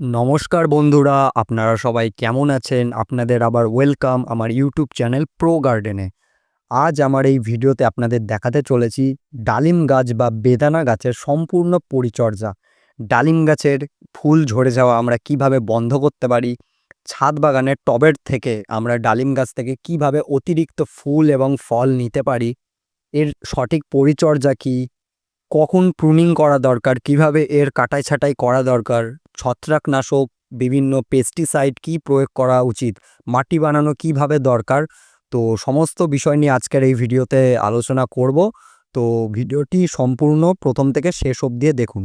নমস্কার বন্ধুরা, আপনারা সবাই কেমন আছেন? আপনাদের আবার ওয়েলকাম আমার ইউটিউব চ্যানেল প্রো গার্ডেনে আজ আমার এই ভিডিওতে আপনাদের দেখাতে চলেছি ডালিম গাছ বা বেদানা গাছের সম্পূর্ণ পরিচর্যা। ডালিম গাছের ফুল ঝরে যাওয়া আমরা কীভাবে বন্ধ করতে পারি? ছাদ বাগানের টবের থেকে আমরা ডালিম গাছ থেকে কীভাবে অতিরিক্ত ফুল এবং ফল নিতে পারি? এর সঠিক পরিচর্যা কি? কখন প্রুনিং করা দরকার? কীভাবে এর কাটাই ছাঁটাই করা দরকার? ছত্রাকনাশক, বিভিন্ন পেস্টিসাইড কি প্রয়োগ করা উচিত, মাটি বানানো কীভাবে দরকার? তো সমস্ত বিষয় নিয়ে আজকের এই ভিডিওতে আলোচনা করব। তো ভিডিওটি সম্পূর্ণ প্রথম থেকে শেষ অবধি দেখুন।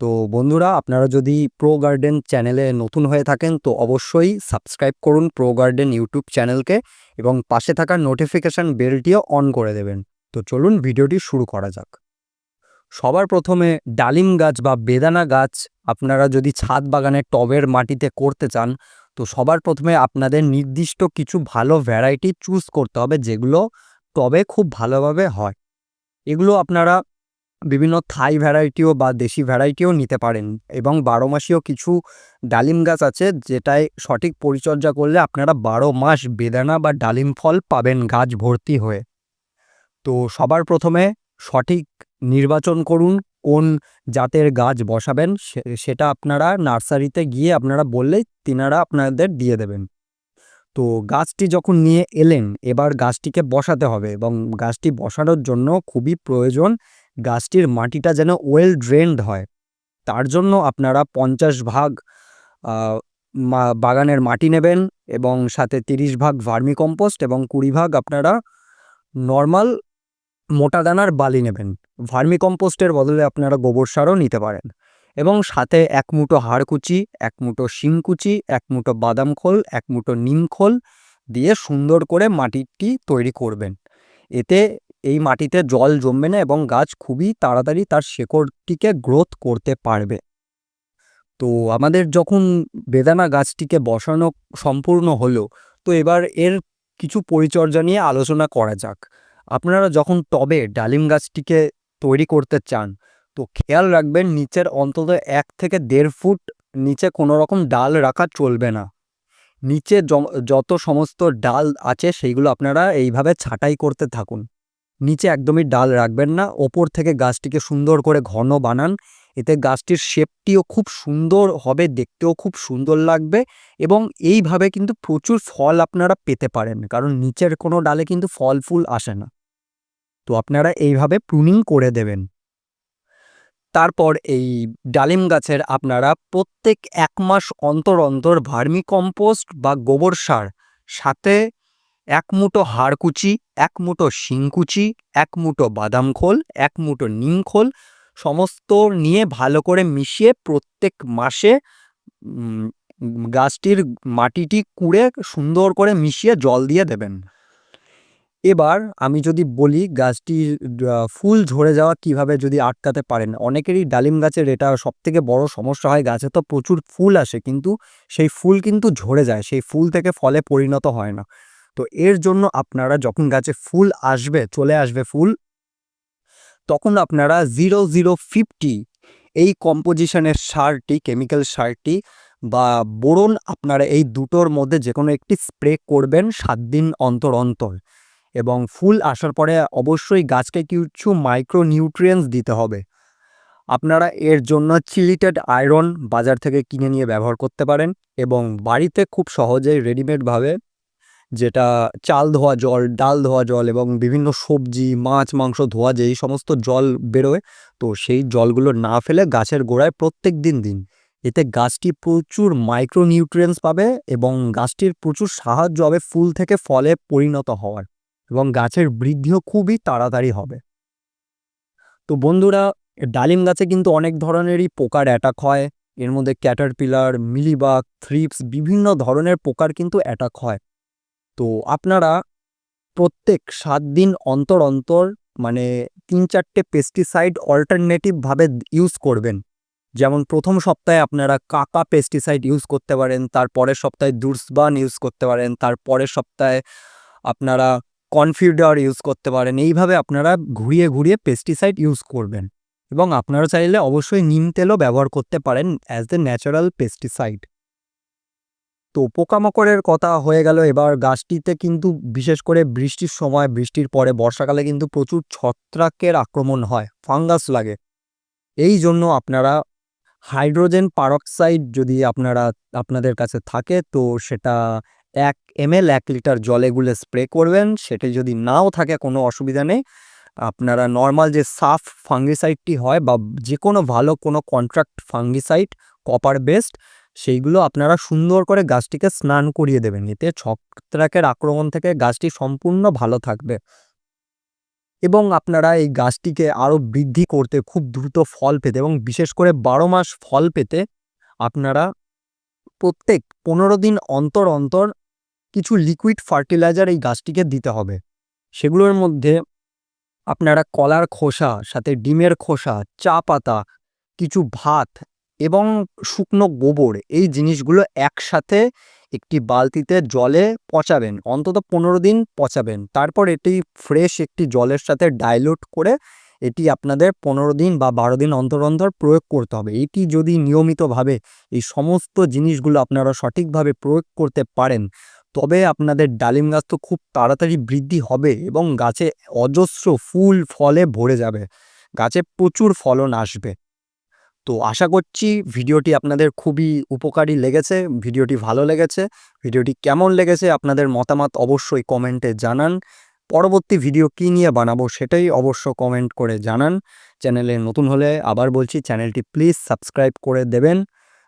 তো বন্ধুরা, আপনারা যদি প্রো গার্ডেন চ্যানেলে নতুন হয়ে থাকেন, তো অবশ্যই সাবস্ক্রাইব করুন প্রো গার্ডেন ইউটিউব চ্যানেলকে এবং পাশে থাকা নোটিফিকেশান বেলটিও অন করে দেবেন। তো চলুন ভিডিওটি শুরু করা যাক। সবার প্রথমে ডালিম গাছ বা বেদানা গাছ আপনারা যদি ছাদ বাগানের টবের মাটিতে করতে চান, তো সবার প্রথমে আপনাদের নির্দিষ্ট কিছু ভালো ভ্যারাইটি চুজ করতে হবে যেগুলো টবে খুব ভালোভাবে হয়। এগুলো আপনারা বিভিন্ন থাই ভ্যারাইটিও বা দেশি ভ্যারাইটিও নিতে পারেন এবং বারো মাসিও কিছু ডালিম গাছ আছে যেটায় সঠিক পরিচর্যা করলে আপনারা বারো মাস বেদানা বা ডালিম ফল পাবেন গাছ ভর্তি হয়ে। তো সবার প্রথমে সঠিক নির্বাচন করুন, কোন জাতের গাছ বসাবেন সেটা আপনারা নার্সারিতে গিয়ে আপনারা বললেই তিনারা আপনাদের দিয়ে দেবেন। তো গাছটি যখন নিয়ে এলেন, এবার গাছটিকে বসাতে হবে এবং গাছটি বসানোর জন্য খুবই প্রয়োজন গাছটির মাটিটা যেন ওয়েল ড্রেনড হয়। তার জন্য আপনারা পঞ্চাশ ভাগ বাগানের মাটি নেবেন এবং সাথে তিরিশ ভাগ ভার্মি কম্পোস্ট এবং কুড়ি ভাগ আপনারা নর্মাল মোটা দানার বালি নেবেন। ভার্মি কম্পোস্টের বদলে আপনারা গোবর সারও নিতে পারেন। এবং সাথে এক মুঠো হাড়কুচি এক মুঠো শিংকুচি এক মুঠো বাদাম খোল, এক মুঠো নিম খোল দিয়ে সুন্দর করে মাটিটি তৈরি করবেন। এতে এই মাটিতে জল জমবে না এবং গাছ খুবই তাড়াতাড়ি তার শেকড়টিকে গ্রোথ করতে পারবে। তো আমাদের যখন বেদানা গাছটিকে বসানো সম্পূর্ণ হলো, তো এবার এর কিছু পরিচর্যা নিয়ে আলোচনা করা যাক। আপনারা যখন টবে ডালিম গাছটিকে তৈরি করতে চান। তো খেয়াল রাখবেন নিচের অন্তত এক থেকে দেড় ফুট নিচে কোনো রকম ডাল রাখা চলবে না। নিচে যত সমস্ত ডাল আছে সেইগুলো আপনারা এইভাবে ছাঁটাই করতে থাকুন। নিচে একদমই ডাল রাখবেন না, ওপর থেকে গাছটিকে সুন্দর করে ঘন বানান। এতে গাছটির শেপটিও খুব সুন্দর হবে, দেখতেও খুব সুন্দর লাগবে এবং এইভাবে কিন্তু প্রচুর ফল আপনারা পেতে পারেন। কারণ নিচের কোনো ডালে কিন্তু ফল ফুল আসে না। তো আপনারা এইভাবে প্রুনিং করে দেবেন। তারপর এই ডালিম গাছের আপনারা প্রত্যেক এক মাস অন্তর অন্তর ভার্মি কম্পোস্ট বা গোবর সার, সাথে এক মুঠো হাড়কুচি, এক মুঠো শিংকুচি, এক মুঠো বাদাম খোল, এক মুঠো নিম খোল, সমস্ত নিয়ে ভালো করে মিশিয়ে প্রত্যেক মাসে গাছটির মাটিটি কুড়ে সুন্দর করে মিশিয়ে জল দিয়ে দেবেন। এবার আমি যদি বলি গাছটির ফুল ঝরে যাওয়া কীভাবে যদি আটকাতে পারেন, অনেকেরই ডালিম গাছের এটা সবথেকে বড় সমস্যা হয়, গাছে তো প্রচুর ফুল আসে, কিন্তু সেই ফুল কিন্তু ঝরে যায়, সেই ফুল থেকে ফলে পরিণত হয় না। তো এর জন্য আপনারা যখন গাছে ফুল আসবে, চলে আসবে ফুল, তখন আপনারা জিরো জিরো ফিফটি এই কম্পোজিশনের সারটি, কেমিক্যাল সারটি বা বোরন আপনারা এই দুটোর মধ্যে যে কোনো একটি স্প্রে করবেন সাত দিন অন্তর অন্তর। এবং ফুল আসার পরে অবশ্যই গাছকে কিছু মাইক্রো নিউট্রিয়েন্টস দিতে হবে। আপনারা এর জন্য চিলিটেড আয়রন বাজার থেকে কিনে নিয়ে ব্যবহার করতে পারেন এবং বাড়িতে খুব সহজেই রেডিমেডভাবে যেটা চাল ধোয়া জল, ডাল ধোয়া জল এবং বিভিন্ন সবজি, মাছ, মাংস ধোয়া যেই সমস্ত জল বেরোয়, তো সেই জলগুলো না ফেলে গাছের গোড়ায় প্রত্যেক দিন দিন। এতে গাছটি প্রচুর মাইক্রো নিউট্রিয়েন্টস পাবে এবং গাছটির প্রচুর সাহায্য হবে ফুল থেকে ফলে পরিণত হওয়ার। এবং গাছের বৃদ্ধিও খুবই তাড়াতাড়ি হবে। তো বন্ধুরা, ডালিম গাছে কিন্তু অনেক ধরনেরই পোকার অ্যাটাক হয়। এর মধ্যে ক্যাটারপিলার মিলিবাগ থ্রিপস বিভিন্ন ধরনের পোকার কিন্তু অ্যাটাক হয়। তো আপনারা প্রত্যেক সাত দিন অন্তর অন্তর মানে তিন চারটে পেস্টিসাইড অল্টারনেটিভভাবে ইউজ করবেন। যেমন প্রথম সপ্তাহে আপনারা কাকা পেস্টিসাইড ইউজ করতে পারেন, তার পরের সপ্তাহে দুর্সবান ইউজ করতে পারেন, তার পরের সপ্তাহে আপনারা কনফিউডার ইউজ করতে পারেন। এইভাবে আপনারা ঘুরিয়ে ঘুরিয়ে পেস্টিসাইড ইউজ করবেন। এবং আপনারা চাইলে অবশ্যই নিম তেলও ব্যবহার করতে পারেন অ্যাজ দ্য ন্যাচারাল পেস্টিসাইড তো পোকামাকড়ের কথা হয়ে গেল এবার। গাছটিতে কিন্তু বিশেষ করে বৃষ্টির সময়, বৃষ্টির পরে বর্ষাকালে কিন্তু প্রচুর ছত্রাকের আক্রমণ হয়, ফাঙ্গাস লাগে। এই জন্য আপনারা হাইড্রোজেন পারক্সাইড যদি আপনারা, আপনাদের কাছে থাকে তো সেটা এক এমএল, এক লিটার জলে গুলে স্প্রে করবেন, সেটি যদি নাও থাকে কোনো অসুবিধা নেই। আপনারা নর্মাল যে সাফ ফাঙ্গিসাইডটি হয় বা যে কোনো ভালো কোনো কন্ট্রাক্ট ফাঙ্গিসাইড, কপার বেস্ট, সেইগুলো আপনারা সুন্দর করে গাছটিকে স্নান করিয়ে দেবেন। এতে ছত্রাকের আক্রমণ থেকে গাছটি সম্পূর্ণ ভালো থাকবে। এবং আপনারা এই গাছটিকে আরও বৃদ্ধি করতে খুব দ্রুত ফল পেতে এবং বিশেষ করে বারো মাস ফল পেতে আপনারা প্রত্যেক পনেরো দিন অন্তর অন্তর কিছু লিকুইড ফার্টিলাইজার এই গাছটিকে দিতে হবে। সেগুলোর মধ্যে আপনারা কলার খোসা, সাথে ডিমের খোসা, চা পাতা, কিছু ভাত এবং শুকনো গোবর এই জিনিসগুলো একসাথে একটি বালতিতে জলে পচাবেন, অন্তত পনেরো দিন পচাবেন। তারপর এটি ফ্রেশ একটি জলের সাথে ডাইলুট করে এটি আপনাদের পনেরো দিন বা বারো দিন অন্তর অন্তর প্রয়োগ করতে হবে। এটি যদি নিয়মিতভাবে এই সমস্ত জিনিসগুলো আপনারা সঠিকভাবে প্রয়োগ করতে পারেন তবে আপনাদের ডালিম গাছ তো খুব তাড়াতাড়ি বৃদ্ধি হবে এবং গাছে অজস্র ফুল, ফলে ভরে যাবে। গাছে প্রচুর ফলন আসবে। তো আশা করছি ভিডিওটি আপনাদের খুবই উপকারী লেগেছে, ভিডিওটি ভালো লেগেছে। ভিডিওটি কেমন লেগেছে আপনাদের মতামত অবশ্যই কমেন্টে জানান। পরবর্তী ভিডিও কী নিয়ে বানাবো সেটাই অবশ্য কমেন্ট করে জানান। চ্যানেলে নতুন হলে আবার বলছি, চ্যানেলটি প্লিজ সাবস্ক্রাইব করে দেবেন।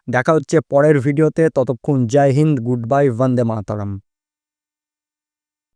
দেখা হচ্ছে পরের ভিডিওতে ততক্ষণ জয় হিন্দ গুড বাই বন্দে মাতারাম।